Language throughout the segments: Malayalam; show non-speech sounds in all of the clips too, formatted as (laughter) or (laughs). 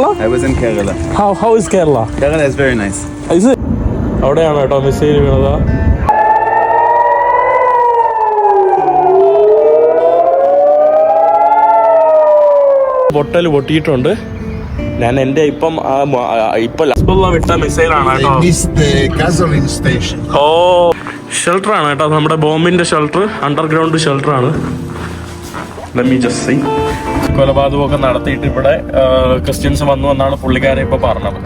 I was in Kerala. How how is Kerala Kerala is very nice. ഇത് അവിടെയാണ് കേട്ടോ മെസ്സേജ് വീണത്. പൊട്ടൽ പൊട്ടിയിട്ടുണ്ട്. ഞാൻ എന്റെ ഇപ്പം ഇപ്പൊ വിട്ട മിസൈലാണ് കേട്ടോ. They missed the gasoline station. Oh shelter ആണ് കേട്ടോ. നമ്മുടെ ബോംബിന്റെ ഷെൽട്ടർ അണ്ടർഗ്രൗണ്ട് ഷെൽട്ടർ ആണ്. കൊലപാതകമൊക്കെ നടത്തിയിട്ട് ഇവിടെ ക്രിസ്ത്യൻസ് വന്നു എന്നാണ് പുള്ളിക്കാരെ ഇപ്പൊ പറഞ്ഞത്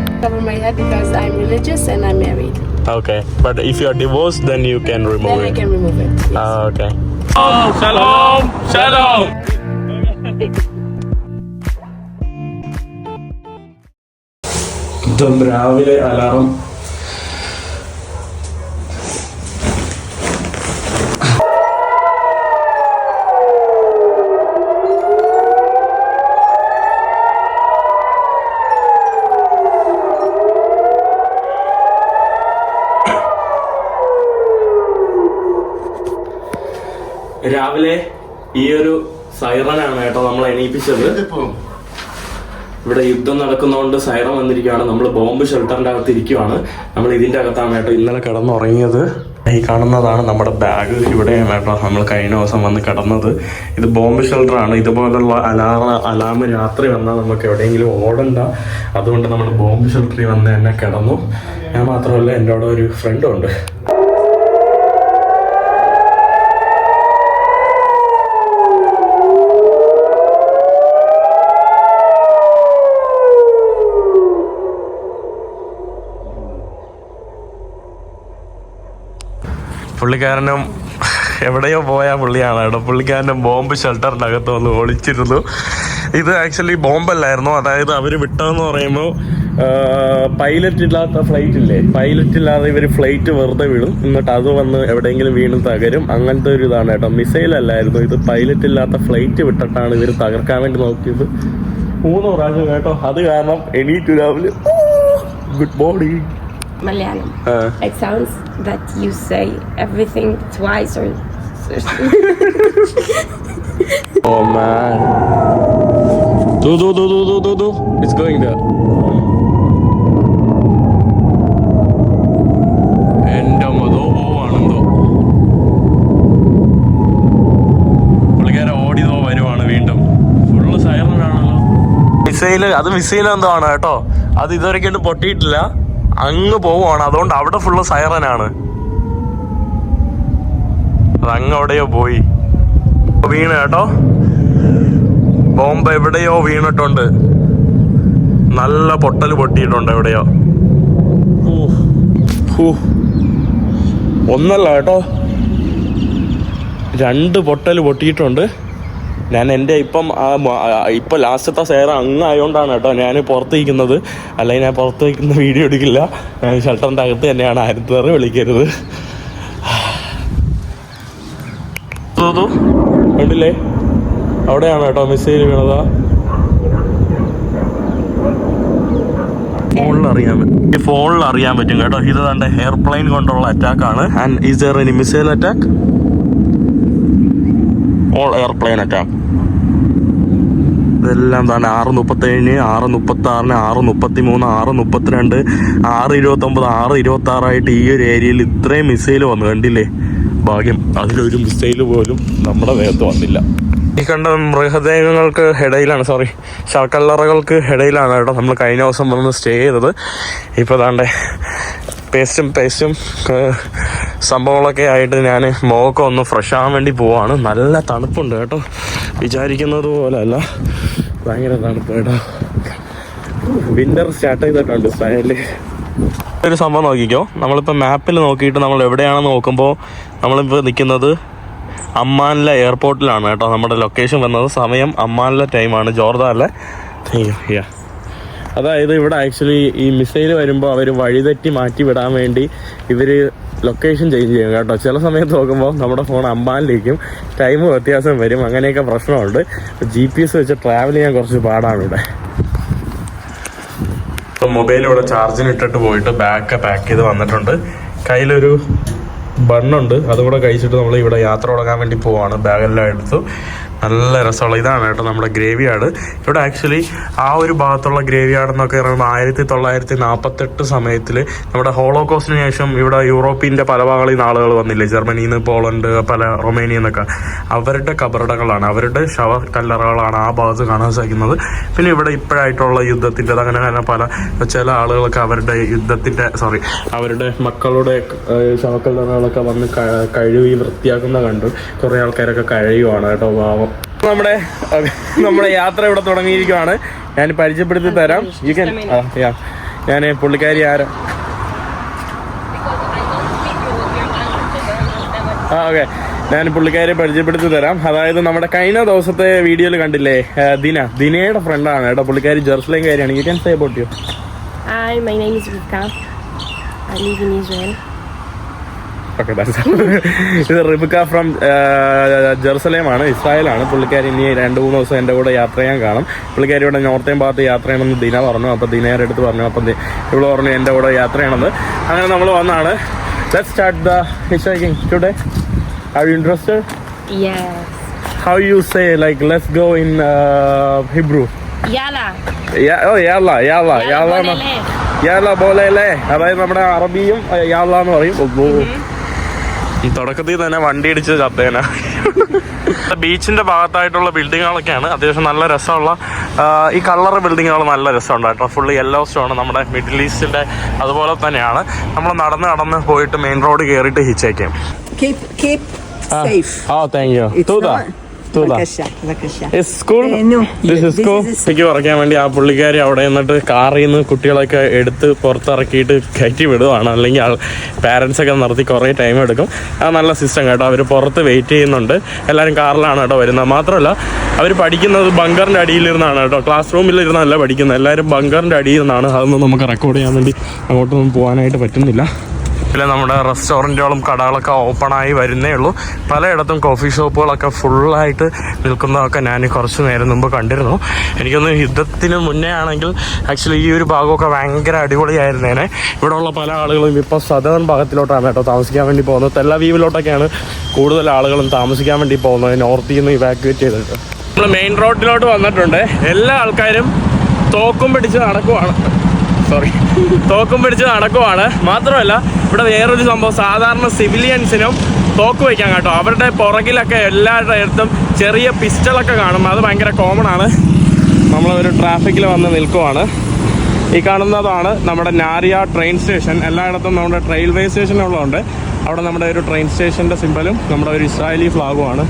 Okay, but if you are divorced, then you can remove but if you are divorce then you can remove Then I it can remove it. Yes. Okay shalom shalom. ഇതും രാവിലെ അലാറം രാവിലെ ഈ ഒരു സൈറനാണ് കേട്ടോ നമ്മൾ എണീപ്പിച്ചത്. ഇവിടെ യുദ്ധം നടക്കുന്നതുകൊണ്ട് സൈറൻ വന്നിരിക്കുകയാണ്. നമ്മൾ ബോംബ് ഷെൽട്ടറിന്റെ അകത്ത് ഇരിക്കുവാണ്. നമ്മൾ ഇതിന്റെ അകത്താണ് കേട്ടോ ഇന്നലെ കിടന്നുറങ്ങിയത്. ഈ കാണുന്നതാണ് നമ്മുടെ ബാഗ് ഇവിടെയാണ് കേട്ടോ നമ്മൾ കഴിഞ്ഞ ദിവസം വന്ന് കിടന്നത്. ഇത് ബോംബ് ഷെൽട്ടറാണ് ഇതുപോലുള്ള അലാറ അലാം രാത്രി വന്നാൽ നമുക്ക് എവിടെയെങ്കിലും ഓടണ്ട. അതുകൊണ്ട് നമ്മൾ ബോംബ് ഷെൽട്ടറിൽ വന്ന് തന്നെ കിടന്നു. ഞാൻ മാത്രമല്ല എന്റെ അവിടെ ഒരു ഫ്രണ്ടും ഉണ്ട്. പുള്ളിക്കാരനും എവിടെയോ പോയ പുള്ളിയാണ് കേട്ടോ പുള്ളിക്കാരന്റെ ബോംബ് ഷെൽട്ടറിനകത്ത് വന്ന് ഒളിച്ചിരുന്നു. ഇത് ആക്ച്വലി ബോംബല്ലായിരുന്നു. അതായത് അവർ വിട്ടതെന്ന് പറയുമ്പോൾ പൈലറ്റ് ഇല്ലാത്ത ഫ്ലൈറ്റ് ഇല്ലേ? പൈലറ്റ് ഇല്ലാതെ ഇവർ ഫ്ലൈറ്റ് വെറുതെ വീണു എന്നിട്ട് അത് വന്ന് എവിടെയെങ്കിലും വീണ് തകരും. അങ്ങനത്തെ ഒരു ഇതാണ് കേട്ടോ. മിസൈൽ അല്ലായിരുന്നു. ഇത് പൈലറ്റ് ഇല്ലാത്ത ഫ്ലൈറ്റ് വിട്ടിട്ടാണ് ഇവർ തകർക്കാൻ വേണ്ടി നോക്കിയത്. മൂന്ന് പ്രാവശ്യം കേട്ടോ. അത് കാരണം എണീറ്റു രാവിലെ. Good morning. Malayalam. Uh. It sounds that you say everything twice or. Oh man. Do do do do do do do. It's going there. Missile അത് മിസൈൽ എന്തോ ആണ് കേട്ടോ അത് ഇതുവരെയ്ക്കും പൊട്ടിയിട്ടില്ല അങ്ങ് പോവാണ് അതുകൊണ്ട് അവിടെ ഫുള്ള് സൈറനാണ് അതങ്ങ് എവിടെയോ പോയി. വീണ് കേട്ടോ. ബോംബ് എവിടെയോ വീണിട്ടുണ്ട്. നല്ല പൊട്ടൽ പൊട്ടിയിട്ടുണ്ട് എവിടെയോ. ഒന്നല്ല കേട്ടോ. രണ്ട് പൊട്ടൽ പൊട്ടിയിട്ടുണ്ട്. ഞാൻ എന്റെ ഇപ്പം ഇപ്പം ലാസ്റ്റത്തെ സേറ അങ്ങ് ആയതുകൊണ്ടാണ് കേട്ടോ ഞാൻ പുറത്ത് നിൽക്കുന്നത്. അല്ലെങ്കിൽ ഞാൻ പുറത്ത് നിൽക്കുന്ന വീഡിയോ എടുക്കില്ല. ഞാൻ ഷട്ടറിന്റെ അകത്ത് തന്നെയാണ് ആരും തെറി വിളിക്കരുത്. കണ്ടില്ലേ? അവിടെയാണ് കേട്ടോ മിസൈൽ വീണത്. ഫോണിൽ അറിയാൻ പറ്റും. ഫോണിൽ അറിയാൻ പറ്റും കേട്ടോ. ഇത് തന്റെ എയർപ്ലെയിൻ കൊണ്ടുള്ള അറ്റാക്കാണ് ആണ്. And is there any missile attack all airplane attack ഇതെല്ലാം തന്നെ ആറ് മുപ്പത്തേഴിന് ആറ് മുപ്പത്തി ആറിന് ആറ് മുപ്പത്തി മൂന്ന് ആറ് മുപ്പത്തിരണ്ട് ആറ് ഇരുപത്തൊമ്പത് ആറ് ഇരുപത്തി ആറായിട്ട് ഈ ഒരു ഏരിയയിൽ ഇത്രയും മിസൈൽ വന്നു. കണ്ടില്ലേ? ഭാഗ്യം. അതിലൊരു മിസൈൽ പോലും നമ്മുടെ വേഗത്ത് വന്നില്ല. ഈ കണ്ട മൃഗദേഹങ്ങൾക്ക് ഇടയിലാണ് സോറി ശവക്കല്ലറകൾക്ക് ഇടയിലാണ് കേട്ടോ നമ്മൾ കഴിഞ്ഞ ദിവസം വന്ന് സ്റ്റേ ചെയ്തത്. ഇപ്പോൾ താണ്ടെ പേസ്റ്റും പേസ്റ്റും സംഭവങ്ങളൊക്കെ ആയിട്ട് ഞാൻ മുഖമൊക്കെ ഒന്ന് ഫ്രഷ് ആവാൻ വേണ്ടി പോവാണ്. നല്ല തണുപ്പുണ്ട് കേട്ടോ. വിചാരിക്കുന്നത് പോലെ അല്ല ഭയങ്കര തണുപ്പ് കേട്ടോ. വിന്റർ സ്റ്റാർട്ട് ചെയ്തിട്ടുണ്ട് ഫൈനലി ഒരു സംഭവം നോക്കിക്കോ. നമ്മളിപ്പോൾ മാപ്പിൽ നോക്കിയിട്ട് നമ്മൾ എവിടെയാണെന്ന് നോക്കുമ്പോൾ നമ്മളിപ്പോൾ നിൽക്കുന്നത് അമ്മാനിലെ എയർപോർട്ടിലാണ് കേട്ടോ. നമ്മുടെ ലൊക്കേഷൻ വന്നത് സമയം അമ്മാനിലെ ടൈമാണ് ജോർദാനിലെ യാ അതായത് ഇവിടെ ആക്ച്വലി ഈ മിസൈൽ വരുമ്പോൾ അവർ വഴിതെറ്റി മാറ്റി വിടാൻ വേണ്ടി ഇവർ ലൊക്കേഷൻ ചേഞ്ച് ചെയ്യും കേട്ടോ. ചില സമയത്ത് നോക്കുമ്പോൾ നമ്മുടെ ഫോൺ അമ്പാനിലേക്കും ടൈം വ്യത്യാസം വരും. അങ്ങനെയൊക്കെ പ്രശ്നമുണ്ട്. ജി പി എസ് വെച്ച് ട്രാവൽ ചെയ്യാൻ കുറച്ച് പാടാണ് ഇവിടെ ഇപ്പം മൊബൈൽ ഇവിടെ ചാർജിന് ഇട്ടിട്ട് പോയിട്ട് ബാഗ് പാക്ക് ചെയ്ത് വന്നിട്ടുണ്ട്. കയ്യിലൊരു ബണ്ണുണ്ട് അതുകൂടെ കഴിച്ചിട്ട് നമ്മൾ ഇവിടെ യാത്ര തുടങ്ങാൻ വേണ്ടി പോവാണ്. ബാഗെല്ലാം എടുത്തു. നല്ല രസമുള്ള ഇതാണ് കേട്ടോ നമ്മുടെ ഗ്രേവി ഇവിടെ ആക്ച്വലി ആ ഒരു ഭാഗത്തുള്ള ഗ്രേവി യാർഡ് എന്നൊക്കെ പറയുമ്പോൾ ആയിരത്തി തൊള്ളായിരത്തി നാൽപ്പത്തെട്ട് സമയത്തിൽ നമ്മുടെ ഹോളോകോസ്റ്റിന് ശേഷം ഇവിടെ യൂറോപ്പിന്റെ പല ഭാഗങ്ങളിൽ നിന്ന് ആളുകൾ വന്നില്ലേ? ജർമ്മനിയിൽ നിന്ന് പോളണ്ട് പല റൊമേനിയ എന്നൊക്കെ അവരുടെ കബറിടങ്ങളാണ് അവരുടെ ശവ കല്ലറകളാണ് ആ ഭാഗത്ത് കാണാൻ സാധിക്കുന്നത്. പിന്നെ ഇവിടെ ഇപ്പോഴായിട്ടുള്ള യുദ്ധത്തിന്റെ അങ്ങനെ അങ്ങനെ പല ചില ആളുകളൊക്കെ അവരുടെ യുദ്ധത്തിന്റെ സോറി അവരുടെ മക്കളുടെ ശവക്കല്ലറകളൊക്കെ വന്ന് കഴുകി വൃത്തിയാക്കുന്ന കണ്ടു. കുറേ ആൾക്കാരൊക്കെ കഴിയുവാണ് കേട്ടോ. നമ്മുടെ നമ്മുടെ യാത്ര ഇവിടെ തുടങ്ങിയിരിക്കുവാണ്. ഞാൻ പരിചയപ്പെടുത്തി തരാം. യു കെ ഞാൻ പുള്ളിക്കാരി ആരാ? ആ ഓക്കെ ഞാൻ പുള്ളിക്കാരെ പരിചയപ്പെടുത്തി തരാം. അതായത് നമ്മുടെ കഴിഞ്ഞ ദിവസത്തെ വീഡിയോയിൽ കണ്ടില്ലേ ദിന. ദിനയുടെ ഫ്രണ്ടാണ് കേട്ടോ പുള്ളിക്കാരി. ജെറുസലേം കാര്യമാണ് you can say about you Hi, my name is Rivka. I live in Israel. Okay (laughs) ഇത് റിബിക്ക ഫ്രം ജെറുസലേം ആണ് ഇസ്രായേലാണ്. പുള്ളിക്കാരി ഇനി രണ്ട് മൂന്ന് ദിവസം എന്റെ കൂടെ യാത്ര ചെയ്യാൻ കാണും. പുള്ളിക്കാരി ഇവിടെ നോർത്തേം ഭാഗത്ത് യാത്ര ചെയ്യണമെന്ന് ദിന പറഞ്ഞു. അപ്പോൾ ദിനയുടെ അടുത്ത് പറഞ്ഞു. അപ്പം ഇവിടെ പറഞ്ഞു എന്റെ കൂടെ യാത്ര ചെയ്യണമെന്ന് അങ്ങനെ നമ്മൾ വന്നാണ്. Let start the hitch today are you interested. How you say like let's go in Hebrew. യാള പോലെയല്ലേ അതായത് നമ്മുടെ അറബിയും യാള എന്ന് പറയും. ഈ തുടക്കത്തിൽ തന്നെ വണ്ടി ഇടിച്ച് ചത്തേന. ബീച്ചിന്റെ ഭാഗത്തായിട്ടുള്ള ബിൽഡിങ്ങുകളൊക്കെയാണ്. അത്യാവശ്യം നല്ല രസമുള്ള ഈ കളർ ബിൽഡിങ്ങുകൾ നല്ല രസമുണ്ട് കേട്ടോ. ഫുള്ള് യെല്ലോ സ്റ്റോൺ നമ്മുടെ മിഡിൽ ഈസ്റ്റിന്റെ അതുപോലെ തന്നെയാണ്. നമ്മൾ നടന്ന് നടന്ന് പോയിട്ട് മെയിൻ റോഡ് കയറിയിട്ട് ഹിച്ചേക്കാം. ആ. താങ്ക് യു തൂതാ. ഉറക്കാൻ വേണ്ടി ആ പുള്ളിക്കാരി അവിടെ നിന്നിട്ട് കാറിൽ നിന്ന് കുട്ടികളൊക്കെ എടുത്ത് പുറത്തിറക്കിയിട്ട് കയറ്റി വിടുവാണ്. അല്ലെങ്കിൽ പാരൻസ് ഒക്കെ നിർത്തി കുറേ ടൈം എടുക്കും. അത് നല്ല സിസ്റ്റം കേട്ടോ. അവർ പുറത്ത് വെയിറ്റ് ചെയ്യുന്നുണ്ട്. എല്ലാവരും കാറിലാണ് കേട്ടോ വരുന്നത്. മാത്രമല്ല അവർ പഠിക്കുന്നത് ബങ്കറിന്റെ അടിയിലിരുന്നാണ് കേട്ടോ. ക്ലാസ് റൂമിൽ ഇരുന്നല്ല പഠിക്കുന്നത്. എല്ലാവരും ബങ്കറിന്റെ അടിയിൽ നിന്നാണ്. അതൊന്നും നമുക്ക് റെക്കോർഡ് ചെയ്യാൻ വേണ്ടി അങ്ങോട്ടൊന്നും പോകാനായിട്ട് പറ്റുന്നില്ല. പിന്നെ നമ്മുടെ റെസ്റ്റോറന്റുകളും കടകളൊക്കെ ഓപ്പണായി വരുന്നേ ഉള്ളൂ. പലയിടത്തും കോഫി ഷോപ്പുകളൊക്കെ ഫുള്ളായിട്ട് നിൽക്കുന്നതൊക്കെ ഞാൻ കുറച്ച് നേരം മുമ്പ് കണ്ടിരുന്നു. എനിക്കൊന്ന് യുദ്ധത്തിന് മുന്നേ ആണെങ്കിൽ ആക്ച്വലി ഈ ഒരു ഭാഗമൊക്കെ ഭയങ്കര അടിപൊളിയായിരുന്നേനെ. ഇവിടെ ഉള്ള പല ആളുകളും ഇപ്പോൾ സദേൺ ഭാഗത്തിലോട്ടാണ് കേട്ടോ താമസിക്കാൻ വേണ്ടി പോകുന്നത്. തെല്ലവീവിലോട്ടൊക്കെയാണ് കൂടുതൽ ആളുകളും താമസിക്കാൻ വേണ്ടി പോകുന്നത്. നോർത്തിൽ നിന്ന് ഇവാക്യുവേറ്റ് ചെയ്തിട്ട് നമ്മൾ മെയിൻ റോഡിലോട്ട് വന്നിട്ടുണ്ട്. എല്ലാ ആൾക്കാരും തോക്കും പിടിച്ച് നടക്കുവാണ്. സോറി തോക്കും പിടിച്ച് നടക്കുവാണ്. മാത്രമല്ല ഇവിടെ വേറൊരു സംഭവം. സാധാരണ സിവിലിയൻസിനും തോക്ക് വയ്ക്കാൻ കേട്ടോ. അവരുടെ പുറകിലൊക്കെ എല്ലാവരുടെ അടുത്തും ചെറിയ പിസ്റ്റളൊക്കെ കാണും. അത് ഭയങ്കര കോമൺ ആണ്. നമ്മൾ ഒരു ട്രാഫിക്കിൽ വന്ന് നിൽക്കുവാണ്. ഈ കാണുന്നതാണ് നമ്മുടെ നാരിയ ട്രെയിൻ സ്റ്റേഷൻ എല്ലായിടത്തും നമ്മുടെ റെയിൽവേ സ്റ്റേഷനുള്ളതുകൊണ്ട് അവിടെ നമ്മുടെ ഒരു ട്രെയിൻ സ്റ്റേഷന്റെ സിമ്പലും നമ്മുടെ ഒരു ഇസ്രായേലി ഫ്ലാഗുമാണ്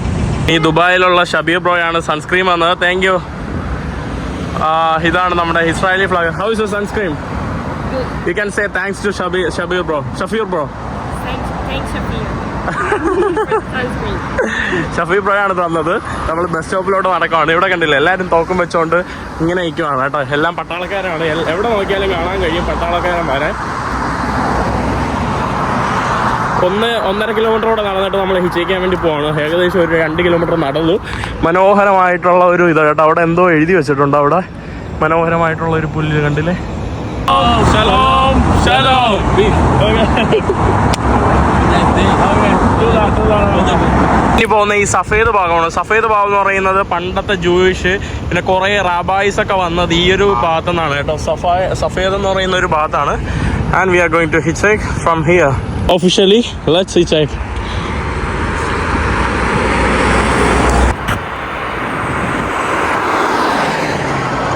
ഈ ദുബായിലുള്ള ഷബീർ ബ്രോയാണ് സൺസ്ക്രീൻ വന്നത്. താങ്ക് ഇതാണ് നമ്മുടെ Israeli flag how is sunscreen you can say thanks to Shabi Shabeer bro Shafeer bro Thanks, thanks, Shafir. Sunscreen. Shafeer bro ആണ് തന്നത്. നമ്മൾ ബസ് സ്റ്റോപ്പിലോട്ട് നടക്കുവാണ്. ഇവിടെ കണ്ടില്ല എല്ലാവരും തോക്കും വെച്ചോണ്ട് ഇങ്ങനെ നിൽക്കുവാണ് കേട്ടോ. എല്ലാം പട്ടാളക്കാരാണ്. എവിടെ നോക്കിയാലും കാണാൻ കഴിയും പട്ടാളക്കാരന്മാരെ. ഒന്ന് ഒന്നര കിലോമീറ്ററോടെ നടന്നിട്ട് നമ്മൾ ഹിച്ചേക്കാൻ വേണ്ടി പോവാണ്. ഏകദേശം ഒരു രണ്ട് കിലോമീറ്റർ നടന്നു. മനോഹരമായിട്ടുള്ള ഒരു ഇത് കേട്ടോ. അവിടെ എന്തോ എഴുതി വെച്ചിട്ടുണ്ട് അവിടെ. മനോഹരമായിട്ടുള്ള ഒരു പുല്ല് കണ്ടില്ലേ? ഇനി പോകുന്ന ഈ സഫേദ് ഭാഗമാണ്. സഫേദ് ഭാഗം എന്ന് പറയുന്നത് പണ്ടത്തെ ജൂയിഷ് പിന്നെ കുറേ റാബായിസ് ഒക്കെ വന്നത് ഈ ഒരു ഭാഗത്തു നിന്നാണ് കേട്ടോ. സഫായ സഫേദ് എന്ന് പറയുന്ന ഒരു ഭാഗത്താണ്. And we are going to hitch from here officially. Let's see check.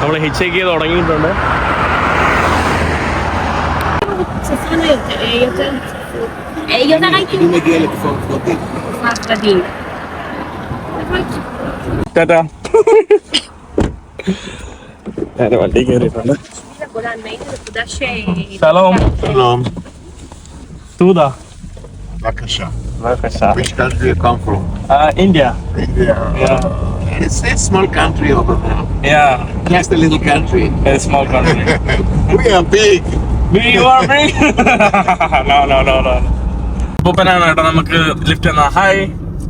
നമ്മൾ ഹിച്ച് ചെയ്ത് തുടങ്ങിയിട്ടുണ്ട്. വണ്ടി കയറിയിട്ടുണ്ട് സലാം Tuda. Lakasha. Lakasha. Which country you come from? Uh, India. India. Yeah. It's a small country over there. Yeah. Just a little country. A small country. (laughs) we are big. We are big. (laughs) no, no, no, no. പൂപ്പനാണ് നമുക്ക് ലിഫ്റ്റ് എന്നാ hi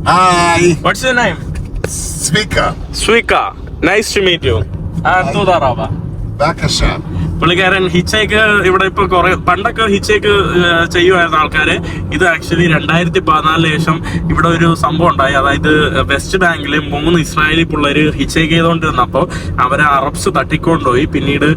hi what's your name Tzvika Tzvika nice to meet Tuda തൂതാറാവ ബാക്കശാം പുള്ളിക്കാരൻ ഹിച്ചേക്ക് ഇവിടെ ഇപ്പൊ കുറെ പണ്ടൊക്കെ ഹിച്ചേക്ക് ചെയ്യുമായിരുന്ന ആൾക്കാര്. ഇത് ആക്ച്വലി രണ്ടായിരത്തി പതിനാലിന് ശേഷം ഇവിടെ ഒരു സംഭവം ഉണ്ടായി. അതായത് വെസ്റ്റ് ബാങ്കിൽ മൂന്ന് ഇസ്രായേലി പിള്ളേര് ഹിച്ചേക്ക് ചെയ്തുകൊണ്ടിരുന്നപ്പോൾ അവരെ അറബ്സ് തട്ടിക്കൊണ്ടുപോയി. പിന്നീട്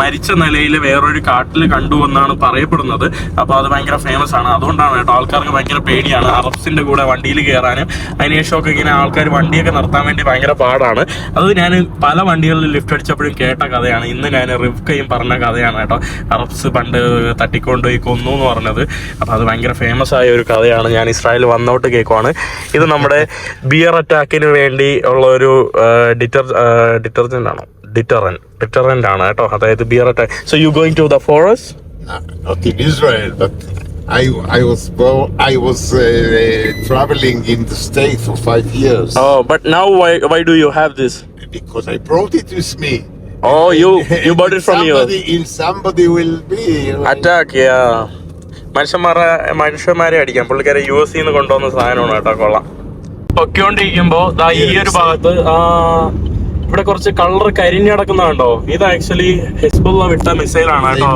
മരിച്ച നിലയിൽ വേറൊരു കാട്ടിൽ കണ്ടു എന്നാണ് പറയപ്പെടുന്നത്. അപ്പൊ അത് ഭയങ്കര ഫേമസ് ആണ്. അതുകൊണ്ടാണ് കേട്ടോ ആൾക്കാർക്ക് ഭയങ്കര പേടിയാണ് അറബ്സിന്റെ കൂടെ വണ്ടിയിൽ കയറാനും അതിനുശേഷമൊക്കെ ഇങ്ങനെ ആൾക്കാർ വണ്ടിയൊക്കെ നിർത്താൻ വേണ്ടി ഭയങ്കര പാടാണ്. അത് ഞാൻ പല വണ്ടികളിൽ ലിഫ്റ്റ് അടിച്ചപ്പോഴും കേട്ട കഥയാണ്. ഇന്ന് ഞാൻ റിവ്കയും പറഞ്ഞ കഥയാണ് കേട്ടോ. അറബ്സ് പണ്ട് തട്ടിക്കൊണ്ടുപോയി കൊന്നു എന്ന് പറഞ്ഞത്. അപ്പം അത് ഭയങ്കര ഫേമസ് ആയ ഒരു കഥയാണ്. ഞാൻ ഇസ്രായേൽ വന്നോട്ട് കേൾക്കുവാണ് ഇത് നമ്മുടെ ബിയർ അറ്റാക്കിന് വേണ്ടി ഉള്ള ഒരു ഡിറ്റർ ഡിറ്റർജന്റ് ആണോ? ഡിറ്ററൻ ഡിറ്ററന്റ് ആണ് കേട്ടോ. അതായത് bear attack so you going to the forest I I was born, I was uh, traveling in the state for five years. Oh, but now why why do you have this? because I brought it with me. Oh, (laughs) you you bought it from you. somebody, If somebody will be like, attack യാ മനുഷ്യന്മാരെ മനുഷ്യന്മാരെ അടിക്കാം. പുള്ളിക്കാരെ യു എസ് നിന്ന് കൊണ്ടുവന്ന സാധനമാണ് കേട്ടോ കൊള്ളാം. പൊക്കിക്കൊണ്ടിരിക്കുമ്പോ ദാ ഈ ഒരു ഭാഗത്ത് ആ ഇവിടെ കുറച്ച് കളർ കരിഞ്ഞ് കിടക്കുന്നതുണ്ടോ ഇത് ആക്ച്വലി ഹിസ്ബുള്ള വിട്ട മിസൈലാണ് ആണ് കേട്ടോ.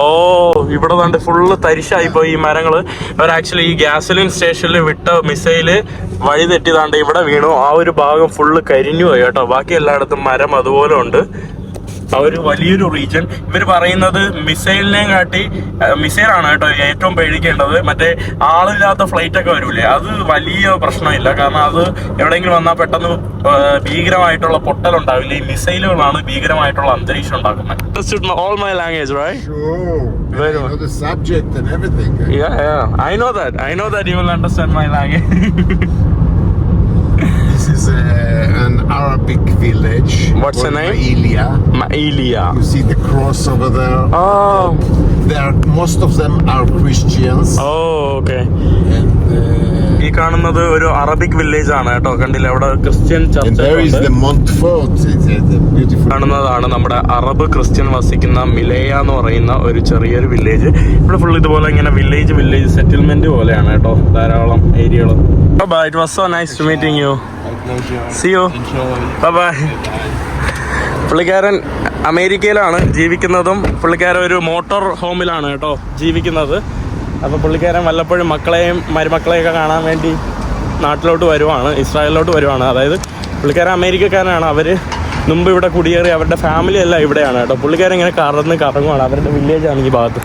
ഓ ഇവിടെ കണ്ട് ഫുള്ള് തരിശായി പോയി ഈ മരങ്ങൾ. അവർ ആക്ച്വലി ഈ ഗ്യാസലിൻ സ്റ്റേഷനിൽ വിട്ട മിസൈൽ വഴി തെറ്റിതാണ്ട് ഇവിടെ വീണു. ആ ഒരു ഭാഗം ഫുള്ള് കരിഞ്ഞു പോയി കേട്ടോ. ബാക്കി എല്ലായിടത്തും മരം അതുപോലെ ഉണ്ട്. ആ ഒരു വലിയൊരു റീജ്യൻ ഇവർ പറയുന്നത് മിസൈലിനെ കാട്ടി മിസൈലാണ് കേട്ടോ ഏറ്റവും പേടിക്കേണ്ടത് മറ്റേ ആളില്ലാത്ത ഫ്ലൈറ്റ് ഒക്കെ വരൂലേ അത് വലിയ പ്രശ്നമില്ല കാരണം അത് എവിടെയെങ്കിലും വന്നാൽ പെട്ടെന്ന് ഭീകരമായിട്ടുള്ള പൊട്ടൽ ഉണ്ടാവില്ല ഈ മിസൈലുകളാണ് ഭീകരമായിട്ടുള്ള അന്തരീക്ഷം ഉണ്ടാക്കുന്നത് all my language right Sure. Very I know much. the subject and everything. Yeah, yeah. I know that. I know that you will understand my language. (laughs) Uh, an Arabic village. What's the name? Mailia. Mailia. You see the cross over there. Oh. There, are, most of them are Christians. Oh, okay. And, uh, ഈ കാണുന്നത് ഒരു അറബിക് വില്ലേജ് ആണ് കേട്ടോ കണ്ടില്ല അവിടെ Christian and church there is the Montfort. It's a, beautiful. കാണുന്നതാണ് നമ്മുടെ അറബ് ക്രിസ്ത്യൻ വസിക്കുന്ന മിലേയ എന്ന് പറയുന്ന ഒരു ചെറിയൊരു വില്ലേജ് ഇവിടെ ഫുൾ ഇതുപോലെ ഇങ്ങനെ വില്ലേജ് വില്ലേജ് സെറ്റിൽമെന്റ് പോലെയാണ് കേട്ടോ ധാരാളം ഏരിയകൾ it was so nice to meeting you see you bye പുള്ളിക്കാരൻ അമേരിക്കയിലാണ് ജീവിക്കുന്നതും പുള്ളിക്കാരൻ ഒരു മോട്ടോർ ഹോമിലാണ് കേട്ടോ ജീവിക്കുന്നത്. അപ്പോൾ പുള്ളിക്കാരൻ വല്ലപ്പോഴും മക്കളെയും മരുമക്കളെയൊക്കെ കാണാൻ വേണ്ടി നാട്ടിലോട്ട് വരുവാണ് ഇസ്രായേലിലോട്ട് വരുവാണ്. അതായത് പുള്ളിക്കാരൻ അമേരിക്കക്കാരനാണ്. അവർ മുമ്പ് ഇവിടെ കുടിയേറി അവരുടെ ഫാമിലി എല്ലാം ഇവിടെയാണ് കേട്ടോ. പുള്ളിക്കാരൻ ഇങ്ങനെ കറന്ന് കറങ്ങുവാണ്. അവരുടെ വില്ലേജാണ് ഈ ഭാഗത്ത്.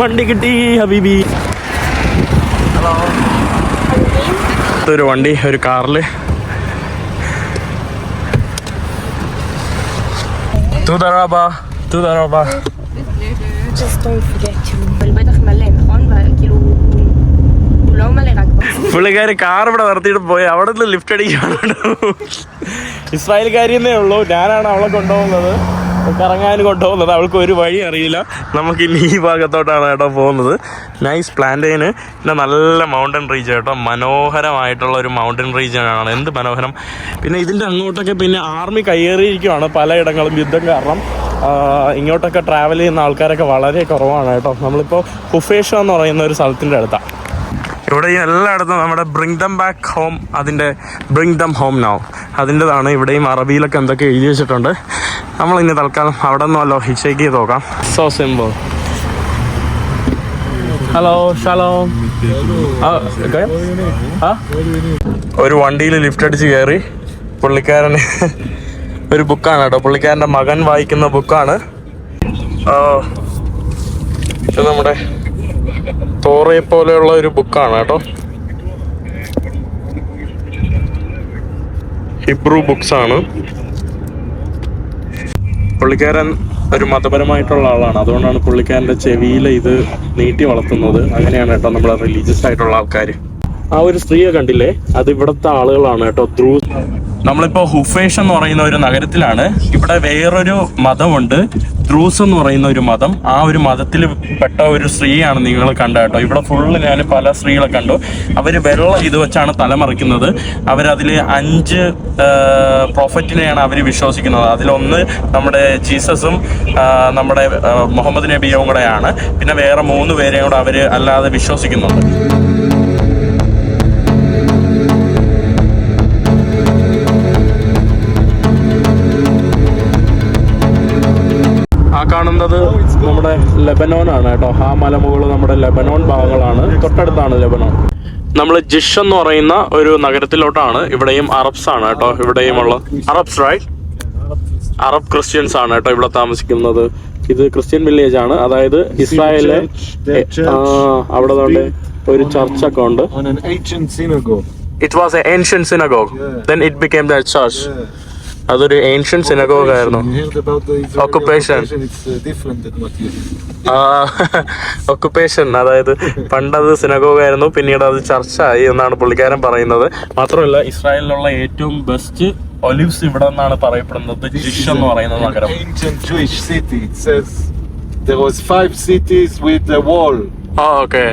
വണ്ടി കിട്ടി ഹബീബി. ഹലോ. ഒരു വണ്ടി ഒരു കാറിൽ തൂതറാബാ തൂതറാബാ പുള്ളിക്കാരി കാർ ഇവിടെ നിർത്തിയിട്ട് പോയി. അവിടെ നിന്ന് ലിഫ്റ്റ് ഇസ്രായേൽ ഇസ്രായേൽക്കാരിന്നേ ഉള്ളൂ. ഞാനാണ് അവളെ കൊണ്ടുപോകുന്നത്. കറങ്ങാൻ കൊണ്ടുപോകുന്നത്. അവൾക്ക് ഒരു വഴി അറിയില്ല. നമുക്ക് ഇനി ഈ ഭാഗത്തോട്ടാണ് കേട്ടോ പോകുന്നത്. നൈസ് പ്ലാന്റേന് പിന്നെ നല്ല മൗണ്ടൻ റീജിയൻ കേട്ടോ. മനോഹരമായിട്ടുള്ള ഒരു മൗണ്ടൻ റീജിയനാണ് എന്ത് മനോഹരം. പിന്നെ ഇതിന്റെ അങ്ങോട്ടൊക്കെ പിന്നെ ആർമി കയ്യേറിയിരിക്കുവാണ് പലയിടങ്ങളും യുദ്ധം കാരണം. ഇങ്ങോട്ടൊക്കെ ട്രാവൽ ചെയ്യുന്ന ആൾക്കാരൊക്കെ വളരെ കുറവാണ് കേട്ടോ. നമ്മളിപ്പോൾ ഹുഫേഷ എന്ന് പറയുന്ന ഒരു സ്ഥലത്തിന്റെ അടുത്താണ് ഇവിടെ ഈ എല്ലായിടത്തും നമ്മുടെ ബ്രിങ് ദം ബാക്ക് ഹോം അതിന്റെ ബ്രിങ് ദം ഹോം നൗ അതിന്റെതാണ് ഇവിടെയും അറബിയിലൊക്കെ എന്തൊക്കെ എഴുതി വെച്ചിട്ടുണ്ട്. നമ്മൾ ഇനി തൽക്കാലം അവിടെ നിന്നല്ലോ ചെയ്ത് നോക്കാം. സോ സിമ്പിൾ ഹലോ ഷലോ ഒരു വണ്ടിയിൽ ലിഫ്റ്റ് അടിച്ച് കയറി പുള്ളിക്കാരന് ഒരു ബുക്കാണ് കേട്ടോ. പുള്ളിക്കാരന്റെ മകൻ വായിക്കുന്ന ബുക്കാണ് ഇത് നമ്മുടെ തോറയെ പോലെയുള്ള ഒരു ബുക്കാണ് കേട്ടോ. ഹിബ്രു ബുക്സ് ആണ്. പുള്ളിക്കാരൻ ഒരു മതപരമായിട്ടുള്ള ആളാണ്. അതുകൊണ്ടാണ് പുള്ളിക്കാരന്റെ ചെവിയിൽ ഇത് നീട്ടി വളർത്തുന്നത്. അങ്ങനെയാണ് കേട്ടോ നമ്മുടെ റിലീജിയസ് ആയിട്ടുള്ള ആൾക്കാർ ആ ഒരു സ്ത്രീയെ കണ്ടില്ലേ? അത് ഇവിടുത്തെ ആളുകളാണ് കേട്ടോ. ത്രൂ നമ്മളിപ്പോ ഹുഫേഷ് എന്ന് പറയുന്ന ഒരു നഗരത്തിലാണ്. ഇവിടെ വേറൊരു മതമുണ്ട്. ദ്രൂസ് എന്ന് പറയുന്ന ഒരു മതം. ആ ഒരു മതത്തിൽ പെട്ട ഒരു സ്ത്രീയാണ് നിങ്ങൾ കണ്ട കേട്ടോ. ഇവിടെ ഫുള്ള് ഞാൻ പല സ്ത്രീകളെ കണ്ടു. അവർ വെള്ളം ഇത് വെച്ചാണ് തലമറിക്കുന്നത്. അവരതിൽ അഞ്ച് പ്രോഫറ്റിനെയാണ് അവർ വിശ്വസിക്കുന്നത്. അതിലൊന്ന് നമ്മുടെ ജീസസും നമ്മുടെ മുഹമ്മദ് നബിയും കൂടെയാണ്. പിന്നെ വേറെ മൂന്ന് പേരെയും കൂടെ അവർ അല്ലാതെ വിശ്വസിക്കുന്നുണ്ട്. ലെബനോൻ ആണ് കേട്ടോ. ആ മലമുകൾ നമ്മുടെ ലെബനോൺ ഭാഗങ്ങളാണ്. തൊട്ടടുത്താണ് ലെബനോൺ നമ്മൾ ജിഷ് എന്ന് പറയുന്ന ഒരു നഗരത്തിലോട്ടാണ്. ഇവിടെയും അറബ്സ് ആണ് കേട്ടോ. ഇവിടെയുമുള്ള അറബ്സ് റൈറ്റ് അറബ് ക്രിസ്ത്യൻസ് ആണ് കേട്ടോ ഇവിടെ താമസിക്കുന്നത്. ഇത് ക്രിസ്ത്യൻ വില്ലേജ് ആണ്. അതായത് ഇസ്രായേലിലെ അവിടെ തന്നെ ഒരു ചർച്ചൊക്കെ ഉണ്ട്. It was a ancient synagogue. Then it became the church. അതൊരു ഏൻഷ്യൻ സിനഗോഗ് ആയിരുന്നു. ഓക്കുപ്പേഷൻ ഓക്കുപ്പേഷൻ (laughs) അതായത് പണ്ടത് സിനഗോഗ് ആയിരുന്നു പിന്നീട് അത് ചർച്ചയായി എന്നാണ് പുള്ളിക്കാരൻ പറയുന്നത്. മാത്രമല്ല ഇസ്രായേലിലുള്ള ഏറ്റവും ബെസ്റ്റ് ഒലിവ്സ് ഇവിടെ നിന്നാണ് പറയപ്പെടുന്നത് എന്ന് പറയുന്ന നഗരം. Okay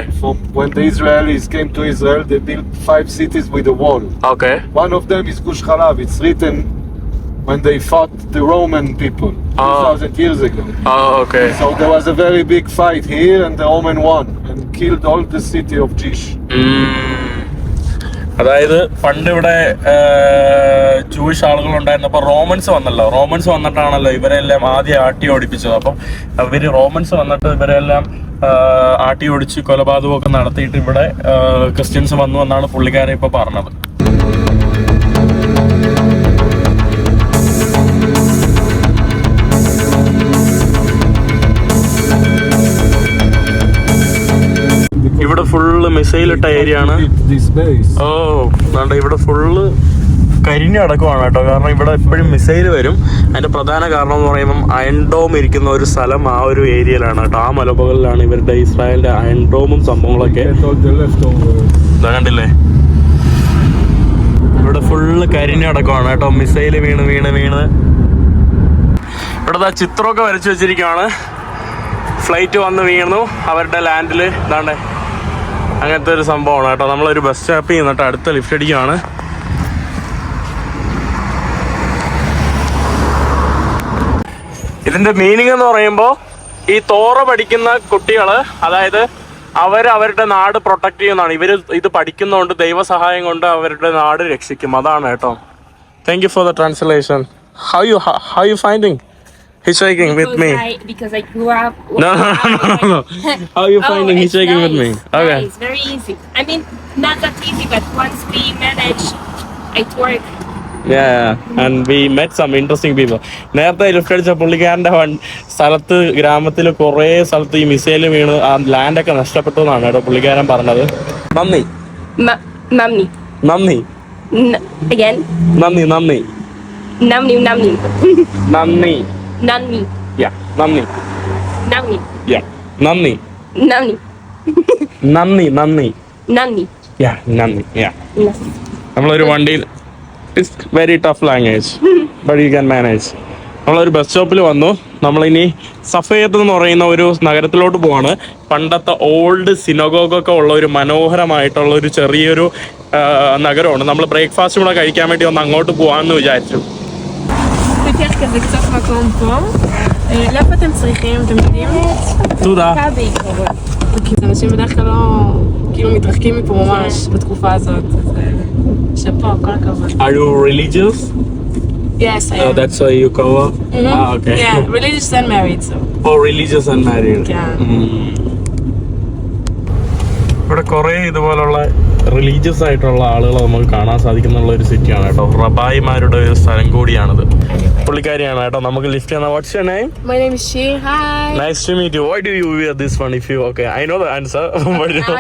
when they fought the Roman people Ah. 2,000 years ago. Oh, okay. So there was a very big fight here, and the Roman won and killed all the city of Jish. അതായത് പണ്ട് ഇവിടെ ജൂയിഷ് ആളുകൾ ഉണ്ടായിരുന്നപ്പോൾ റോമൻസ് വന്നല്ലോ റോമൻസ് വന്നിട്ടാണല്ലോ ഇവരെല്ലാം ആദ്യം ആട്ടി ഓടിപ്പിച്ചത് അപ്പം ഇവർ റോമൻസ് വന്നിട്ട് ഇവരെല്ലാം ആട്ടി ഓടിച്ച് കൊലപാതകമൊക്കെ നടത്തിയിട്ട് ഇവിടെ ക്രിസ്ത്യൻസ് വന്നു എന്നാണ് പുള്ളിക്കാരൻ ഇപ്പൊ പറഞ്ഞത് ഇവിടെ ഫുള്ള് മിസൈൽ ഇട്ട ഏരിയ ആണ്. ഓ വേണ്ട ഇവിടെ ഫുള്ള് കരിഞ്ഞ് കിടക്കുവാണ് കേട്ടോ. കാരണം ഇവിടെ എപ്പോഴും മിസൈൽ വരും. അതിന്റെ പ്രധാന കാരണം എന്ന് പറയുമ്പം അയൺ ഡോം ഇരിക്കുന്ന ഒരു സ്ഥലം ആ ഒരു ഏരിയയിലാണ് കേട്ടോ. ആ മലമുകളിലാണ് ഇവരുടെ ഇസ്രായേലിന്റെ അയൺ ഡോമും സംഭവങ്ങളൊക്കെ. കണ്ടില്ലേ? ഇവിടെ ഫുള്ള് കരിഞ്ഞ് കിടക്കുവാണ് കേട്ടോ. മിസൈൽ വീണ് വീണ് വീണ്. ഇവിടുത്തെ ചിത്രമൊക്കെ വരച്ചു വെച്ചിരിക്കുകയാണ് ഫ്ലൈറ്റ് വന്ന് വീണു. അവരുടെ ലാൻഡിൽ ഇതാണ്ട് അങ്ങനത്തെ ഒരു സംഭവമാണ് കേട്ടോ. നമ്മളൊരു ബസ് സ്റ്റോപ്പിൽ നിന്നിട്ട് അടുത്ത ലിഫ്റ്റ് അടിക്കുകയാണ് ഇതിന്റെ മീനിങ് എന്ന് പറയുമ്പോൾ ഈ തോറ പഠിക്കുന്ന കുട്ടികൾ അതായത് അവർ അവരുടെ നാട് പ്രൊട്ടക്ട് ചെയ്യുന്നതാണ്. ഇവർ ഇത് പഠിക്കുന്നതുകൊണ്ട് ദൈവസഹായം കൊണ്ട് അവരുടെ നാട് രക്ഷിക്കും. അതാണ് കേട്ടോ. Thank you for the translation how you how you finding hitch with me? I, because I grew up. No, no, no, no, no. How are you finding oh, hitchhiking with me? Okay. Nice, very easy. I mean, not that easy, but once we manage, it works. Yeah, yeah. and we met some interesting people. നേരത്തെ ലിഫ്റ്റ് അടിച്ച പുള്ളിക്കാരന്റെ സ്ഥലത്ത് ഗ്രാമത്തിൽ കുറേ സ്ഥലത്ത് ഈ മിസൈൽ വീണ് ആ ലാൻഡൊക്കെ നഷ്ടപ്പെട്ടു എന്നാണ് കേട്ടോ പുള്ളിക്കാരൻ പറഞ്ഞത് നന്ദി നന്ദി നന്ദി നന്ദി നന്ദി again. നന്ദി നന്ദി. നന്ദി. യാ നന്ദി. നന്ദി. യാ നന്ദി. നന്ദി. നന്ദി. യാ നന്ദി. യാ നമ്മളൊരു വണ്ടിയിൽ it's very tough language but you can manage നമ്മളൊരു ബസ് സ്റ്റോപ്പിൽ വന്നു. നമ്മളിനി സഫേദ് എന്ന് പറയുന്ന ഒരു നഗരത്തിലോട്ട് പോവാണ്. പണ്ടത്തെ ഓൾഡ് സിനഗോഗൊക്കെ ഉള്ള ഒരു മനോഹരമായിട്ടുള്ള ഒരു ചെറിയൊരു നഗരമാണ്. നമ്മൾ ബ്രേക്ക്ഫാസ്റ്റ് കൂടെ കഴിക്കാൻ വേണ്ടി ഒന്ന് അങ്ങോട്ട് പോകാമെന്ന് വിചാരിച്ചു. פתח כזה קצת מקום פה. אה, לאיפה אתם צריכים? אתם יודעים? תודה. כי אנשים בדרך כלל לא... כאילו מתרחקים מפה ממש בתקופה הזאת. אז אה, שאפו, כל הכבוד. Are you religious? Yes, I Uh, am. that's why you cover? Mhm. Ah, okay. Yeah, religious and married, so. Oh, religious and married. Yeah. ഉം. ഇവിടെ കുറെ ഇതുപോലുള്ള റിലീജിയസ് ആയിട്ടുള്ള ആളുകളെ നമുക്ക് കാണാൻ സാധിക്കുന്നുള്ള ഒരു സിറ്റിയാണ് കേട്ടോ റബായിമാരുടെ ഒരു സ്ഥലം കൂടിയാണിത് പുള്ളിക്കാരിയാണ് കേട്ടോ നമുക്ക് ലിഫ്റ്റ് ചെയ്യുന്ന what's your name My name is Shi. Hi. Nice to meet you why do you wear this one if you okay I know the answer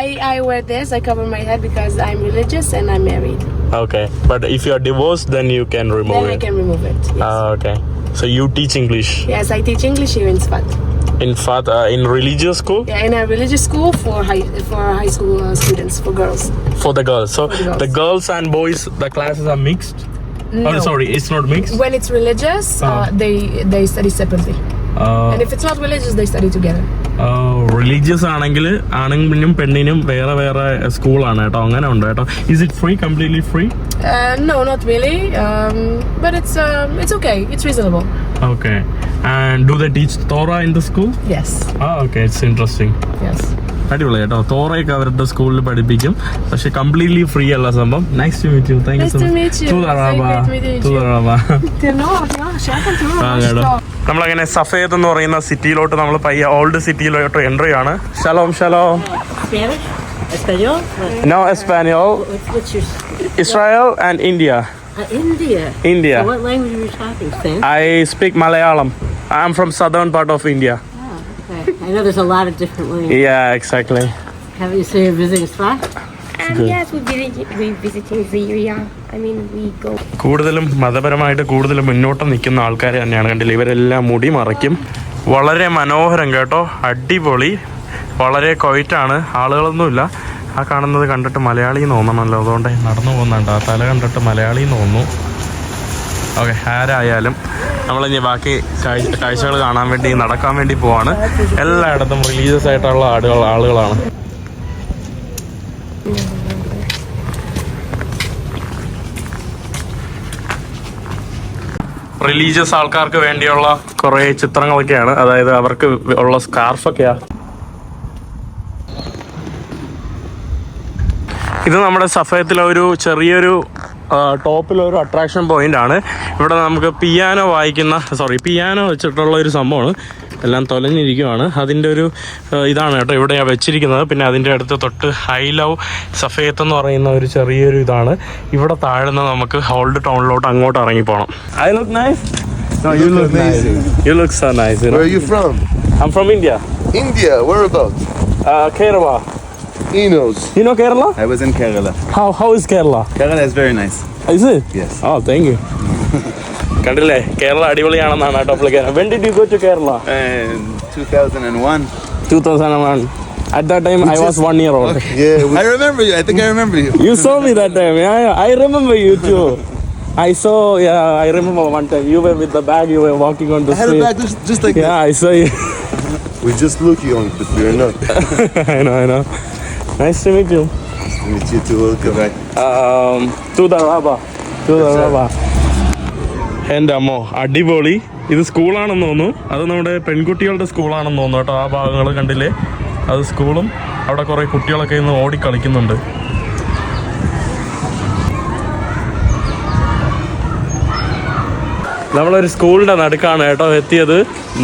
I, I wear this. I cover my head because I'm religious and I'm married. Okay but if you are divorce then you can Then remove I it can remove it. Yes. Okay so you teach English yes, I teach English here in Sfat. In ഫാത്ത് in religious school Yeah, in a religious school for high for high school uh, students, for girls. for the girls. So For the girls. the girls and boys, the classes are mixed. No. Oh, sorry, it's not mixed. When it's religious, Ah. uh, they they study separately. Uh, And if it's not religious, they study together. Religious ആണെങ്കിൽ ആണിനും പെണ്ണിനും വേറെ വേറെ സ്കൂളാണ് കേട്ടോ അങ്ങനെ ഉണ്ട് കേട്ടോ is it free completely free Uh, no, not really. Um, but it's um, it's okay. It's reasonable. Okay and do the teach Torah in the school Yes. Ah okay it's interesting Yes. അടിപൊളി കേട്ടോ. തോറയൊക്കെ അവരുടെ സ്കൂളിൽ പഠിപ്പിക്കും. പക്ഷെ കംപ്ലീറ്റ്ലി ഫ്രീ അല്ല സംഭവം. Nice to meet you thank you so much നമ്മളങ്ങനെ സഫേദ് എന്ന് പറയുന്ന സിറ്റിയിലോട്ട് നമ്മൾ പയ്യ ഓൾഡ് സിറ്റിയിലോട്ട് എൻട്രി ആണ്. Shalom shalom Spanish? നോ എസ്പാനിയോൾ your... Israel and India India India. India. So what language are you talking? Spanish? I speak Malayalam I am from southern part of India. I know there's a lot of different ways. Yeah, exactly. Have you seen a visiting spot? And yes, we visit, we visiting the area. I mean, we go കൂടുതലും മതപരമായിട്ട് കൂടുതൽ മുന്നോട്ട് നിൽക്കുന്ന ആൾക്കാർ തന്നെയാണ്. കണ്ടില്ല ഇവരെല്ലാം മുടി മറയ്ക്കും. വളരെ മനോഹരം കേട്ടോ. അടിപൊളി. വളരെ കൊയറ്റാണ്. ആളുകളൊന്നുമില്ല. ആ കാണുന്നത് കണ്ടിട്ട് മലയാളി എന്ന് തോന്നണമല്ലോ. അതുകൊണ്ട് നടന്നു പോകുന്നുണ്ട്. ആ തല കണ്ടിട്ട് മലയാളി എന്ന് തോന്നുന്നു. ഓക്കെ ആരായാലും. നമ്മളിനി ബാക്കി കാഴ്ച കാഴ്ചകൾ കാണാൻ വേണ്ടി നടക്കാൻ വേണ്ടി പോവാണ്. എല്ലായിടത്തും റിലീജിയസ് ആയിട്ടുള്ള ആളുകൾ ആളുകളാണ്. റിലീജിയസ് ആൾക്കാർക്ക് വേണ്ടിയുള്ള കുറേ ചിത്രങ്ങളൊക്കെയാണ്. അതായത് അവർക്ക് ഉള്ള സ്കാർഫൊക്കെയാ. ഇത് നമ്മുടെ സഫയത്തിലെ ഒരു ചെറിയൊരു ടോപ്പിലൊരു അട്രാക്ഷൻ പോയിന്റ് ആണ് ഇവിടെ നമുക്ക് പിയാനോ വായിക്കുന്ന സോറി പിയാനോ വെച്ചിട്ടുള്ള ഒരു സംഭവമാണ് എല്ലാം തൊലഞ്ഞിരിക്കുവാണ് അതിന്റെ ഒരു ഇതാണ് കേട്ടോ ഇവിടെ വെച്ചിരിക്കുന്നത് പിന്നെ അതിന്റെ അടുത്ത് തൊട്ട് ഹൈ ലവ് സഫേത്ത് എന്ന് പറയുന്ന ഒരു ചെറിയൊരു ഇതാണ് ഇവിടെ താഴ്ന്ന നമുക്ക് ഓൾഡ് ടൗണിലോട്ട് അങ്ങോട്ട് ഇറങ്ങി പോകണം I look nice No, you look nice. You look so nice. You know? Where are you from? I'm from India. India. Whereabouts? Uh, Kerala. Enos. You know Kerala? I was in Kerala. How how is Kerala? Kerala is very nice. Is it? Yes. Oh, thank you. കണ്ടില്ലേ കേരള അടിപൊളിയാണെന്നാണ് കേട്ടോ പുള്ളിക്കാരൻ when did you go to Kerala In 2001. Two thousand one at that time I was one year old Yeah. (laughs) We, I remember you. I think I remember you. You saw me that time I remember you too I saw I remember one time you were with the bag you were walking on the I had it back street just, just like Yeah, I saw you. we just look young, but we're not. (laughs) I know, I know. Nice to meet you. Nice to Meet you too. Welcome. Um, to the Raba. To the Raba. എന്റെ അമ്മോ അടിപൊളി ഇത് സ്കൂളാണെന്ന് തോന്നുന്നു അത് നമ്മുടെ പെൺകുട്ടികളുടെ സ്കൂളാണെന്ന് തോന്നുന്നു കേട്ടോ ആ ഭാഗങ്ങൾ കണ്ടില്ലേ അത് സ്കൂളും അവിടെ കുറേ കുട്ടികളൊക്കെ ഇന്ന് ഓടി കളിക്കുന്നുണ്ട് നമ്മളൊരു സ്കൂളിന്റെ നടുക്കാണ് കേട്ടോ എത്തിയത്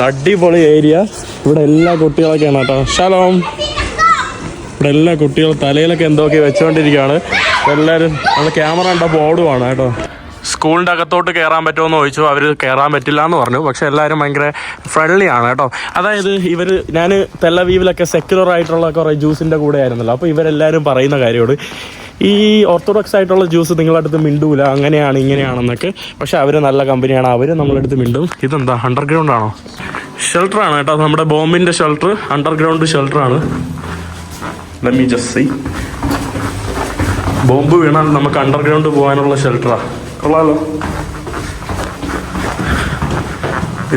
അടിപൊളി ഏരിയ ഇവിടെ എല്ലാ കുട്ടികളൊക്കെയാണ് കേട്ടോ ശലോം ഇവിടെ എല്ലാ കുട്ടികളും തലയിലൊക്കെ എന്തൊക്കെ വെച്ചുകൊണ്ടിരിക്കുകയാണ്. എല്ലാവരും നമ്മൾ ക്യാമറ ഉണ്ടപ്പോൾ ബോർഡുമാണ് കേട്ടോ. സ്കൂളിന്റെ അകത്തോട്ട് കയറാൻ പറ്റുമെന്ന് ചോദിച്ചു. അവർ കയറാൻ പറ്റില്ല എന്ന് പറഞ്ഞു. പക്ഷെ എല്ലാവരും ഭയങ്കര ഫ്രണ്ട്ലി ആണ് കേട്ടോ. അതായത് ഇവർ ഞാൻ തെല്ലവീവിലൊക്കെ സെക്യുലർ ആയിട്ടുള്ള കുറേ ജ്യൂസിന്റെ കൂടെ ആയിരുന്നല്ലോ. അപ്പോൾ ഇവരെല്ലാവരും പറയുന്ന കാര്യമാണ്. ഈ ഓർത്തഡോക്സ് ആയിട്ടുള്ള ജ്യൂസ് നിങ്ങളുടെ അടുത്ത് മിണ്ടൂല. അങ്ങനെയാണ് ഇങ്ങനെയാണെന്നൊക്കെ. പക്ഷെ അവർ നല്ല കമ്പനിയാണ് അവർ നമ്മളടുത്ത് മിണ്ടും. ഇതെന്താ? അണ്ടർഗ്രൗണ്ട് ആണോ? ഷെൽട്ടറാണ് കേട്ടോ. നമ്മുടെ ബോംബിന്റെ ഷെൽട്ടർ അണ്ടർഗ്രൗണ്ട് ഷെൽട്ടറാണ് Let me just see bomb വീണാൽ നമുക്ക് അണ്ടർഗ്രൗണ്ട് പോകാനുള്ള ഷെൽട്ടറാ കൊള്ളാലോ.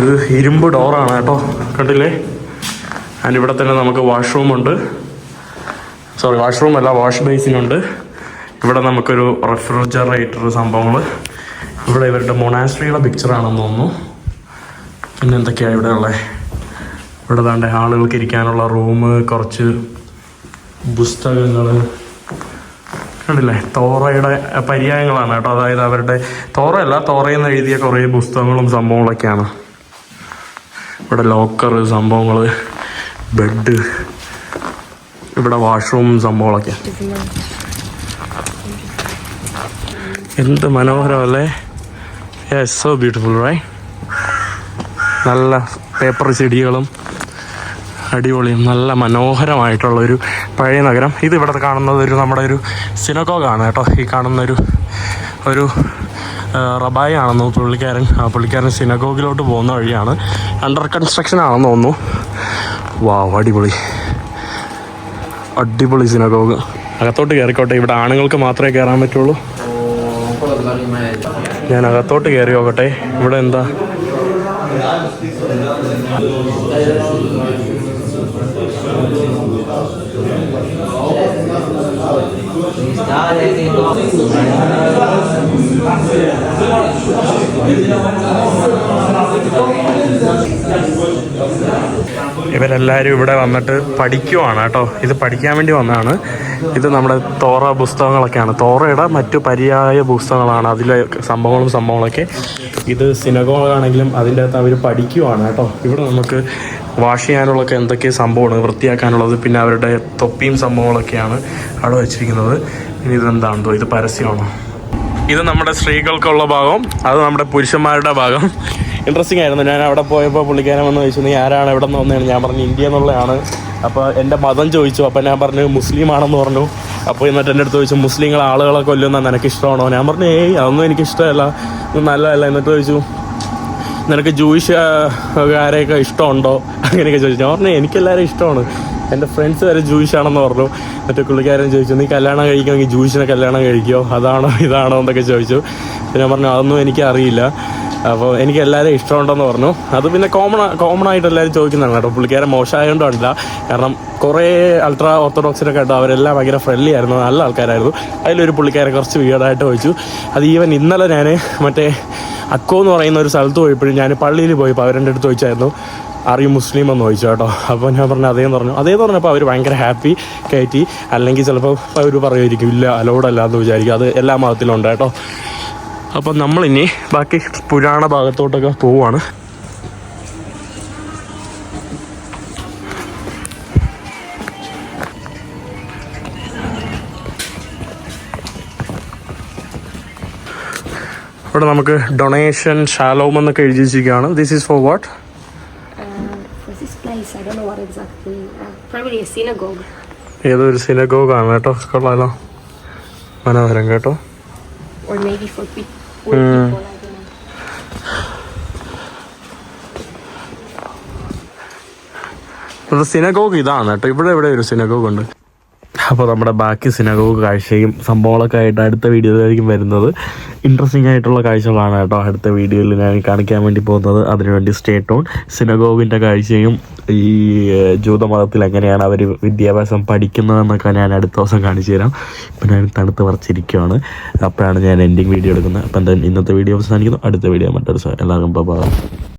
ഇത് ഇരുമ്പ് ഡോറാണ് കേട്ടോ. കണ്ടില്ലേ? ആൻഡ് ഇവിടെ തന്നെ നമുക്ക് വാഷ്റൂം ഉണ്ട്. സോറി വാഷ്റൂം അല്ല വാഷ് ബേസിൻ ഉണ്ട്. ഇവിടെ നമുക്കൊരു റെഫ്രിജറേറ്റർ സംഭവങ്ങൾ ഇവിടെ ഇവരുടെ മൊണാസ്ട്രിയുടെ പിക്ചറാണെന്ന് തോന്നുന്നു. പിന്നെ എന്തൊക്കെയാണ് ഇവിടെ ഉള്ളത് ഇവിടെ താണ്ട് ആളുകൾക്ക് ഇരിക്കാനുള്ള റൂം കുറച്ച് പുസ്തകങ്ങൾ കണ്ടില്ലേ? തോറയുടെ പര്യായങ്ങളാണ് കേട്ടോ. അതായത് അവരുടെ തോറയല്ല തോറയെന്ന് എഴുതിയ കുറേ പുസ്തകങ്ങളും സംഭവങ്ങളൊക്കെയാണ്. ഇവിടെ ലോക്കർ സംഭവങ്ങൾ ബെഡ് ഇവിടെ വാഷ്റൂം സംഭവങ്ങളൊക്കെ. എന്ത് മനോഹരമല്ലേ സോ ബ്യൂട്ടിഫുൾ റൈ നല്ല പേപ്പർ ചെടികളും അടിപൊളിയും നല്ല മനോഹരമായിട്ടുള്ള ഒരു പഴയ നഗരം. ഇത് ഇവിടെ കാണുന്നത് ഒരു നമ്മുടെ ഒരു സിനഗോഗാണ് കേട്ടോ. ഈ കാണുന്നൊരു ഒരു റബായി ആണെന്ന് പുള്ളിക്കാരൻ ആ പുള്ളിക്കാരൻ സിനഗോഗിലോട്ട് പോകുന്ന വഴിയാണ്. അണ്ടർ കൺസ്ട്രക്ഷൻ ആണെന്ന് തോന്നുന്നു. വാ അടിപൊളി. അടിപൊളി സിനഗോഗ് അകത്തോട്ട് കയറിക്കോട്ടെ ഇവിടെ ആണുങ്ങൾക്ക് മാത്രമേ കയറാൻ പറ്റുള്ളൂ. ഞാൻ അകത്തോട്ട് കയറി നോക്കട്ടെ ഇവിടെ എന്താ? ഇവരെല്ലാവരും ഇവിടെ വന്നിട്ട് പഠിക്കുവാണ് കേട്ടോ. ഇത് പഠിക്കാൻ വേണ്ടി വന്നതാണ്. ഇത് നമ്മുടെ തോറ പുസ്തകങ്ങളൊക്കെയാണ്. തോറയുടെ മറ്റു പര്യായ പുസ്തകങ്ങളാണ് അതിലെ സംഭവങ്ങളും സംഭവങ്ങളൊക്കെ. ഇത് സിനഗോഗാണെങ്കിലും അതിന്റെ അകത്ത് അവർ പഠിക്കുവാണ് കേട്ടോ. ഇവിടെ നമുക്ക് വാഷ് ചെയ്യാനുള്ളൊക്കെ എന്തൊക്കെ സംഭവമാണ് വൃത്തിയാക്കാനുള്ളത് പിന്നെ അവരുടെ തൊപ്പിയും സംഭവങ്ങളൊക്കെയാണ് അവിടെ വെച്ചിരിക്കുന്നത്. ഇനി ഇതെന്താണെന്തോ ഇത് പരസ്യമാണോ? ഇത് നമ്മുടെ സ്ത്രീകൾക്കുള്ള ഭാഗം അത് നമ്മുടെ പുരുഷന്മാരുടെ ഭാഗം. ഇൻട്രസ്റ്റിംഗ് ആയിരുന്നു. ഞാൻ അവിടെ പോയപ്പോൾ പുള്ളിക്കാരൻ വന്ന് ചോദിച്ചു നീ ആരാണ്? എവിടെ നിന്ന് വന്നതാണ്? ഞാൻ പറഞ്ഞു ഇന്ത്യ എന്നുള്ളതാണ്. അപ്പോൾ എന്റെ മതം ചോദിച്ചു. അപ്പോൾ ഞാൻ പറഞ്ഞു മുസ്ലിം ആണെന്ന് പറഞ്ഞു. അപ്പോൾ എന്നിട്ട് എന്റെ അടുത്ത് ചോദിച്ചു മുസ്ലിങ്ങൾ ആളുകളെ കൊല്ലുന്ന നിനക്ക് ഇഷ്ടമാണോ? ഞാൻ പറഞ്ഞു ഏയ് അതൊന്നും എനിക്ക് ഇഷ്ടമല്ല. നല്ലതല്ല. എന്നിട്ട് ചോദിച്ചു നിനക്ക് ജൂയിഷ് കാരെയൊക്കെ ഇഷ്ടമുണ്ടോ? അങ്ങനെയൊക്കെ ചോദിച്ചു. ഞാൻ പറഞ്ഞു എനിക്കെല്ലാവരും ഇഷ്ടമാണ്. എന്റെ ഫ്രണ്ട്സ് വരെ ജൂയിഷ് ആണെന്ന് പറഞ്ഞു. മറ്റേ പുള്ളിക്കാരൻ ചോദിച്ചു നീ കല്യാണം കഴിക്കുമെങ്കിൽ ജൂയിഷിനെ കല്യാണം കഴിക്കുമോ അതാണോ ഇതാണോ എന്നൊക്കെ ചോദിച്ചു. പിന്നെ ഞാൻ പറഞ്ഞു അതൊന്നും എനിക്ക് അറിയില്ല അപ്പോൾ എനിക്ക് എല്ലാവരും ഇഷ്ടമുണ്ടെന്ന് പറഞ്ഞു. അത് പിന്നെ കോമൺ കോമൺ ആയിട്ട് എല്ലാവരും ചോദിക്കുന്നതാണ് കേട്ടോ. പുള്ളിക്കാരൻ മോശമായതുകൊണ്ടല്ല കാരണം കുറേ അൾട്രാ ഓർത്തഡോക്സിനൊക്കെ കേട്ടോ അവരെല്ലാം ഭയങ്കര ഫ്രണ്ട്ലി ആയിരുന്നു. നല്ല ആൾക്കാരായിരുന്നു. അതിലൊരു പുള്ളിക്കാരെ കുറച്ച് വീടായിട്ട് ചോദിച്ചു. അത് ഈവൻ ഇന്നലെ ഞാൻ മറ്റേ അക്കോ എന്ന് പറയുന്ന ഒരു സ്ഥലത്ത് പോയപ്പോഴും ഞാൻ പള്ളിയിൽ പോയപ്പോൾ അവരെന്റെ അടുത്ത് ചോദിച്ചായിരുന്നു. അറിയും മുസ്ലിം എന്ന് ചോദിച്ചു കേട്ടോ. അപ്പോൾ ഞാൻ പറഞ്ഞു അതേന്ന് പറഞ്ഞു. അതേന്ന് പറഞ്ഞപ്പോൾ അവർ ഭയങ്കര ഹാപ്പി കയറ്റി. അല്ലെങ്കിൽ ചിലപ്പോൾ അവർ പറയുമായിരിക്കും ഇല്ല അലോഡല്ല എന്ന് വിചാരിക്കും. അത് എല്ലാ മതത്തിലും ഉണ്ട് കേട്ടോ. അപ്പം നമ്മളിനി ബാക്കി പുരാണ ഭാഗത്തോട്ടൊക്കെ പോവാണ്. ഇവിടെ നമുക്ക് ഡൊണേഷൻ ഷാലോം എന്നൊക്കെ എഴുതി വെച്ചിരിക്കുകയാണ് ദിസ് ഈസ് ഫോർ വാട്ട് ഏതൊരു സിനഗോഗ് ആണ് കേട്ടോ. കൊള്ളാലോ. മനോഹരം കേട്ടോ. സിനഗോഗ് ഇതാണ് കേട്ടോ. ഇവിടെ ഇവിടെ ഒരു സിനഗോഗ് ഉണ്ട്. അപ്പോൾ നമ്മുടെ ബാക്കി സിനഗോഗ് കാഴ്ചയും സംഭവങ്ങളൊക്കെ ആയിട്ട് അടുത്ത വീഡിയോയിലായിരിക്കും വരുന്നത്. ഇൻട്രസ്റ്റിംഗ് ആയിട്ടുള്ള കാഴ്ചകളാണ് കേട്ടോ അടുത്ത വീഡിയോയിൽ ഞാൻ കാണിക്കാൻ വേണ്ടി പോകുന്നത്. അതിനുവേണ്ടി സ്റ്റേ ടോൺ സിനഗോഗിന്റെ കാഴ്ചയും ഈ ജൂതമതത്തിൽ എങ്ങനെയാണ് അവർ വിദ്യാഭ്യാസം പഠിക്കുന്നതെന്നൊക്കെ ഞാൻ അടുത്ത ദിവസം കാണിച്ചു തരാം. ഇപ്പം ഞാൻ തണുത്ത് വറച്ചിരിക്കുകയാണ് അപ്പോഴാണ് ഞാൻ എൻഡിങ് വീഡിയോ എടുക്കുന്നത്. അപ്പം എന്തായാലും ഇന്നത്തെ വീഡിയോ അവസാനിക്കുന്നു. അടുത്ത വീഡിയോ മറ്റൊരു എല്ലാവർക്കും ബൈ